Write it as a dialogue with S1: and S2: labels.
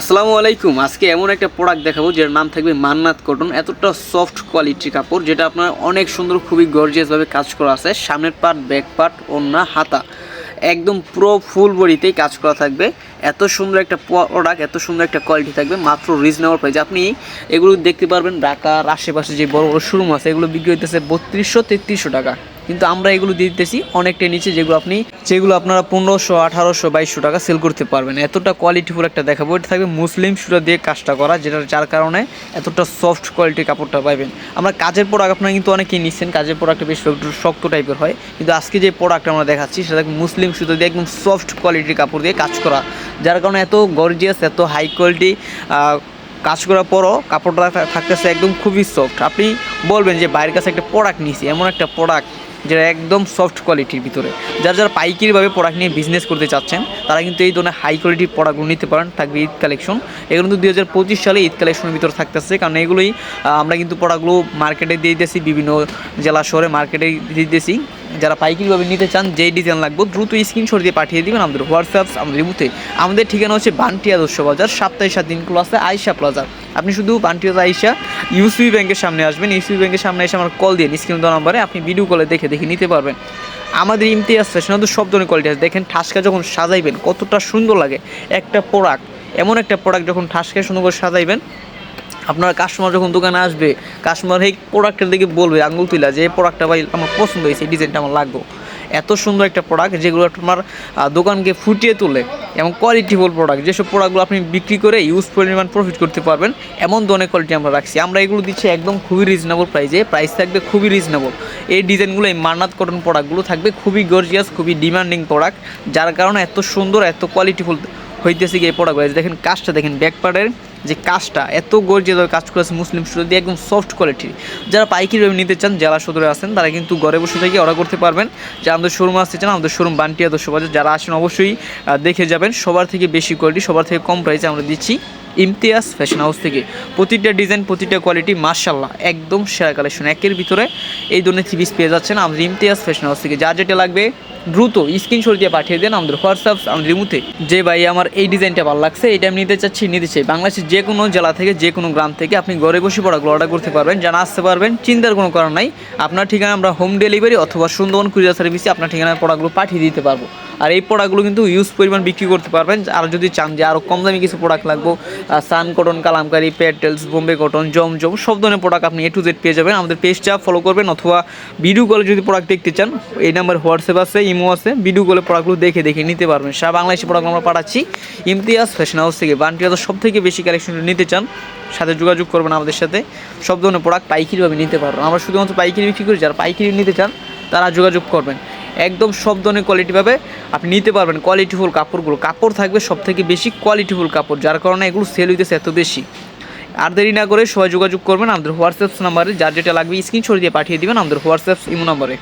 S1: আসসালামু আলাইকুম। আজকে এমন একটা প্রোডাক্ট দেখাবো যার নাম থাকবে মান্নাত কটন এতটা সফট কোয়ালিটির কাপড়, যেটা আপনার অনেক সুন্দর, খুবই গর্জিয়াসভাবে কাজ করা আছে। সামনের পার্ট ব্যাক পার্ট ওন্না হাতা। একদম পুরো ফুল বডিতেই কাজ করা থাকবে। এত সুন্দর একটা প্রোডাক্ট এত সুন্দর একটা কোয়ালিটি থাকবে, মাত্র রিজনেবল প্রাইস আপনি এগুলো দেখতে পারবেন ঢাকার আশেপাশে যে বড় বড় শোরুম আছে, এগুলো বিক্রি হইতেছে বত্রিশশো তেত্রিশশো টাকা। কিন্তু আমরা এগুলো দিয়ে দিতেছি অনেকটাই নিচে যেগুলো আপনি, যেগুলো আপনারা পনেরোশো, আঠারোশো বাইশশো টাকা সেল করতে পারবেন। এতটা কোয়ালিটিফুল একটা দেখাবো। এটা থাকবে মুসলিম সুতা দিয়ে কাজটা করা যেটা যার কারণে এতটা সফট কোয়ালিটির কাপড়টা পাবেন আমরা কাজের প্রোডাক্ট আপনারা কিন্তু অনেকেই নিচ্ছেন, কাজের প্রোডাক্টটা বেশ একটু শক্ত টাইপের হয়। কিন্তু আজকে যে প্রোডাক্ট আমরা দেখাচ্ছি, সেটা মুসলিম সুতা দিয়ে একদম সফট কোয়ালিটির কাপড় দিয়ে কাজ করা। যার কারণে এত গর্জিয়াস এত হাই কোয়ালিটি কাজ করার পরও কাপড়টা থাকতেছে একদম খুবই সফট আপনি বলবেন যে বাইরের কাছে একটা প্রোডাক্ট নিয়েছি, এমন একটা প্রোডাক্ট যেটা একদম সফট কোয়ালিটির ভিতরে। যারা যারা পাইকারিভাবে প্রোডাক্ট নিয়ে বিজনেস করতে চাচ্ছেন, তারা কিন্তু এই ধরনের হাই কোয়ালিটির প্রোডাক্টগুলো নিতে পারেন, থাকবে ঈদ কালেকশন এগুলো কিন্তু দুই হাজার পঁচিশ সালে ঈদ কালেকশনের ভিতরে থাকতেছে, কারণ এগুলোই আমরা কিন্তু প্রোডাক্টগুলো মার্কেটে দিয়ে দিতেছি, বিভিন্ন জেলা শহরে মার্কেটে দিয়ে দিতেছি। যারা পাইকারিভাবে নিতে চান, যেই ডিজাইন লাগবে, দ্রুত স্ক্রিনশট দিয়ে পাঠিয়ে দিবেন আমাদের হোয়াটসঅ্যাপ আমাদের বুথে আমাদের ঠিকানা হচ্ছে বান্টি আদর্শ বাজার সাপ্তাহে সাত দিন ক্লাস আয়সা প্লাজা আপনি শুধু বান্টি আইসা ইউসিবি ব্যাংকের সামনে আসবেন। ইউসিবি ব্যাংকের সামনে এসে আমার কল দিয়ে স্ক্রিন দেওয়া নাম্বারে আপনি ভিডিও কলে দেখে দেখে নিতে পারবেন। আমাদের ইমতিয়াজ ফ্যাশন তো সব ধরনের কোয়ালিটি আছে। দেখেন ঠাসকা যখন সাজাইবেন, কতটা সুন্দর লাগে। একটা প্রোডাক্ট এমন একটা প্রোডাক্ট যখন ঠাসকে সুন্দর করে সাজাইবেন, আপনার কাস্টমার যখন দোকানে আসবে কাস্টমার এই প্রোডাক্টের দিকে বলবে আঙুল তুলা যে প্রোডাক্টটা ভাই আমার পছন্দ হয়েছে ডিজাইনটা আমার লাগবে। এত সুন্দর একটা প্রোডাক্ট যেগুলো তোমার দোকানকে ফুটিয়ে তোলে এবং কোয়ালিটিফুল প্রোডাক্ট যেসব প্রোডাক্টগুলো আপনি বিক্রি করে ইউজ পরিমাণ প্রফিট করতে পারবেন, এমন ধরনের কোয়ালিটি আমরা রাখছি। আমরা এগুলো দিচ্ছি একদম খুবই রিজনেবল প্রাইসে প্রাইস থাকবে খুবই রিজনেবল এই ডিজাইনগুলো এই মান্নাত কটন প্রোডাক্টগুলো থাকবে খুবই গর্জিয়াস খুবই ডিমান্ডিং প্রোডাক্ট যার কারণে এত সুন্দর, এত কোয়ালিটিফুল হইতেছে গিয়ে এই প্রোডাক্টগুলো দেখেন কাজটা, দেখেন ব্যাকপার্টের যে কাজটা, এত গর্জিয়াস কাজ করেছে মুসলিম সুতো দিয়ে একদম সফট কোয়ালিটির যারা পাইকারি নিতে চান, জেলা সদরে আছেন, তারা কিন্তু ঘরে বসে থেকে অর্ডার করতে পারবেন। যে আমাদের শোরুম আসতে চান, আমাদের শোরুম বান্টি আদর্শ বাজার, যারা আসেন অবশ্যই দেখে যাবেন। সবার থেকে বেশি কোয়ালিটি সবার থেকে কম প্রাইসে আমরা দিচ্ছি। ইমতিয়াজ ফ্যাশন হাউস থেকে। প্রতিটা ডিজাইন প্রতিটা কোয়ালিটি মার্শাল্লাহ একদম সেরা কালেকশন একের ভিতরে এই ধরনের থ্রি পিস পেয়ে যাচ্ছেন আমাদের ইমতিয়াজ ফ্যাশন হাউস থেকে। যা যেটা লাগবে, দ্রুত স্ক্রিনশট দিয়ে পাঠিয়ে দেন আমাদের হোয়াটসঅ্যাপ আমাদের রিমুতে যে ভাই, আমার এই ডিজাইনটা ভালো লাগছে, এটা আমি নিতে চাচ্ছি, নিতে চাই। বাংলাদেশের যে কোনো জেলা থেকে, যে কোনো গ্রাম থেকে আপনি ঘরে বসে পড়াগুলো অর্ডার করতে পারবেন। জানা আসতে পারবেন, চিন্তার কোনো কারণ নাই। আপনার ঠিকানা আমরা হোম ডেলিভারি অথবা সুন্দরবন কুরিয়ার সার্ভিসে আপনার ঠিকানায় পড়াগুলো পাঠিয়ে দিতে পারব। আর এই প্রোডাক্টগুলো কিন্তু ইউজ পরিমাণ বিক্রি করতে পারবেন। আর যদি চান যে আরও কম দামি কিছু প্রোডাক্ট লাগবো sun cotton, Kalamkari, petals, Bombay cotton, জমজম, সব ধরনের প্রোডাক্ট আপনি এ টু জেড পেয়ে যাবেন। আমাদের পেজটা ফলো করবেন অথবা ভিডিও কলে যদি প্রোডাক্ট দেখতে চান, এই নাম্বার হোয়াটসঅ্যাপ আছে ইমো আছে ভিডিও কলে প্রোডাক্টগুলো দেখে দেখে নিতে পারবেন। সারা বাংলাদেশি প্রোডাক্ট আমরা পাঠাচ্ছি। ইমতিয়াজ ফ্যাশন হাউস থেকে। বান্টিয়াতে সব থেকে বেশি কালেকশন নিতে চান, সাথে যোগাযোগ করবেন আমাদের সাথে। সব ধরনের প্রোডাক্ট পাইকারিভাবে নিতে পারবেন। আমরা শুধুমাত্র পাইকারি বিক্রি করি, যারা পাইকারি নিতে চান, তারা যোগাযোগ করবেন। একদম সব ধরনের কোয়ালিটি পাবে আপনি নিতে পারবেন কোয়ালিটিফুল কাপড়গুলো। কাপড় থাকবে সব থেকে বেশি কোয়ালিটিফুল কাপড়, যার কারণে এগুলো সেল হইতেছে এত বেশি। আর দেরি না করে সবাই যোগাযোগ করবেন আমাদের হোয়াটসঅ্যাপস নাম্বারে, যার যেটা লাগবে স্ক্রিনশট দিয়ে পাঠিয়ে দেবেন আমাদের হোয়াটসঅ্যাপস ইমো নাম্বারে।